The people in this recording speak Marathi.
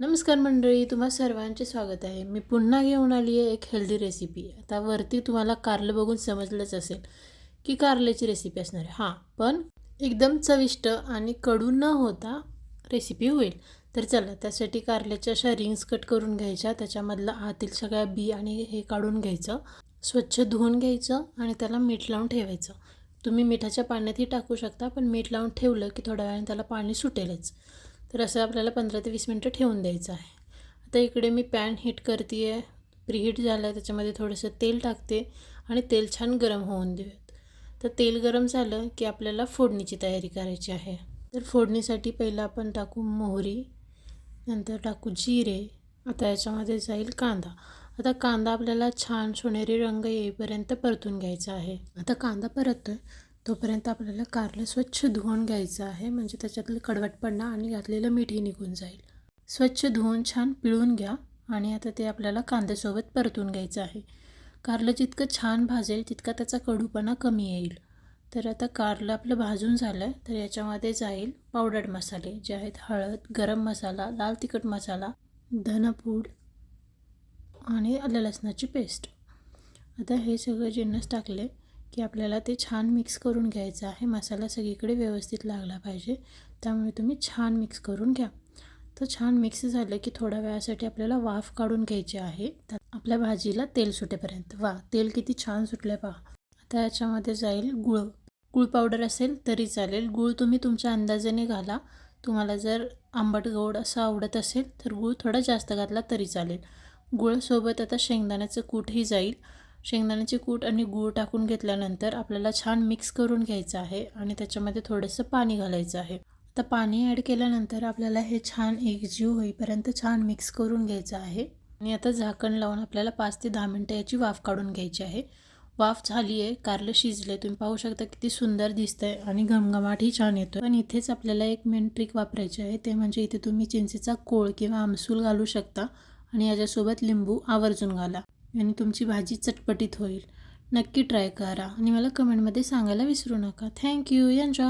नमस्कार मंडळी तुम्हा सर्वांचे स्वागत आहे. मी पुन्हा घेऊन आली आहे एक हेल्दी रेसिपी आता वरती तुम्हाला कारलं बघून समजलंच असेल की कारल्याची रेसिपी असणार आहे. हां पण एकदम चविष्ट आणि कडू न होता रेसिपी होईल. तर चला त्यासाठी कारल्याच्या अशा रिंग्स कट करून घ्यायच्या. त्याच्यामधलं आतील सगळ्या बी आणि हे काढून घ्यायचं. स्वच्छ धुवून घ्यायचं आणि त्याला मीठ लावून ठेवायचं. तुम्ही मिठाच्या पाण्यातही टाकू शकता पण मीठ लावून ठेवलं की थोड्या वेळाने त्याला पाणी सुटेलच. तर असं आपल्याला पंधरा ते वीस मिनटं ठेवून द्यायचं आहे. आता इकडे मी पॅन हीट करते आहे प्रीहीट झालं आहे त्याच्यामध्ये थोडंसं तेल टाकते आणि तेल छान गरम होऊन देऊयात. तर तेल गरम झालं की आपल्याला फोडणीची तयारी करायची आहे. तर फोडणीसाठी पहिलं आपण टाकू मोहरी नंतर टाकू जिरे आता याच्यामध्ये जाईल कांदा. आता कांदा आपल्याला छान सोनेरी रंग येईपर्यंत परतून घ्यायचा आहे. आता कांदा परततो आहे तोपर्यंत आपल्याला कारलं स्वच्छ धुवून घ्यायचं आहे. म्हणजे त्याच्यातलं कडवटपणा आणि घातलेलं मीठही निघून जाईल. स्वच्छ धुवून छान पिळून घ्या आणि आता ते आपल्याला कांद्यासोबत परतून घ्यायचं आहे. कारलं जितकं छान भाजेल तितका त्याचा कडूपणा कमी येईल. तर आता कारलं आपलं भाजून झालं आहे तर याच्यामध्ये जाईल पावडर मसाले जे आहेत हळद गरम मसाला लाल तिखट मसाला धनपूड आणि आलं लसणाची पेस्ट आता हे सगळं जिन्नस टाकले की आपल्याला ते छान मिक्स करून घ्यायचं आहे. मसाला सगळीकडे व्यवस्थित लागला पाहिजे. त्यामुळे तुम्ही छान मिक्स करून घ्या. तर छान मिक्स झालं की थोड्या वेळासाठी आपल्याला वाफ काढून घ्यायची आहे. त्यात आपल्या भाजीला तेल सुटेपर्यंत. वा तेल किती छान सुटलं आहे पहा. आता याच्यामध्ये जाईल गुळ. गुळ पावडर असेल तरी चालेल. गुळ तुम्ही तुमच्या अंदाजाने घाला. तुम्हाला जर आंबट गोड असं आवडत असेल तर गूळ थोडा जास्त घातला तरी चालेल. गुळसोबत आता शेंगदाण्याचं कूटही जाईल. शेंगदाण्याचे कूट आणि गूळ टाकून घेतल्यानंतर आपल्याला छान मिक्स करून घ्यायचं आहे आणि त्याच्यामध्ये थोडंसं पाणी घालायचं आहे. आता पाणी ॲड केल्यानंतर आपल्याला हे छान एकजीव होईपर्यंत छान मिक्स करून घ्यायचं आहे. आणि आता झाकण लावून आपल्याला पाच ते दहा मिनटं याची वाफ काढून घ्यायची आहे. वाफ झाली आहे कारलं शिजले तुम्ही पाहू शकता किती सुंदर दिसतंय आणि घमघमाटही छान येतो पण इथेच आपल्याला एक मेन ट्रिक वापरायची आहे. ते म्हणजे इथे तुम्ही चिंचेचा कोळ किंवा आमसूल घालू शकता आणि याच्यासोबत लिंबू आवर्जून घाला. आणि तुमची भाजी चटपटीत होईल. नक्की ट्राय करा. आणि मला कमेंटमध्ये सांगायला विसरू नका. Thank you enjoy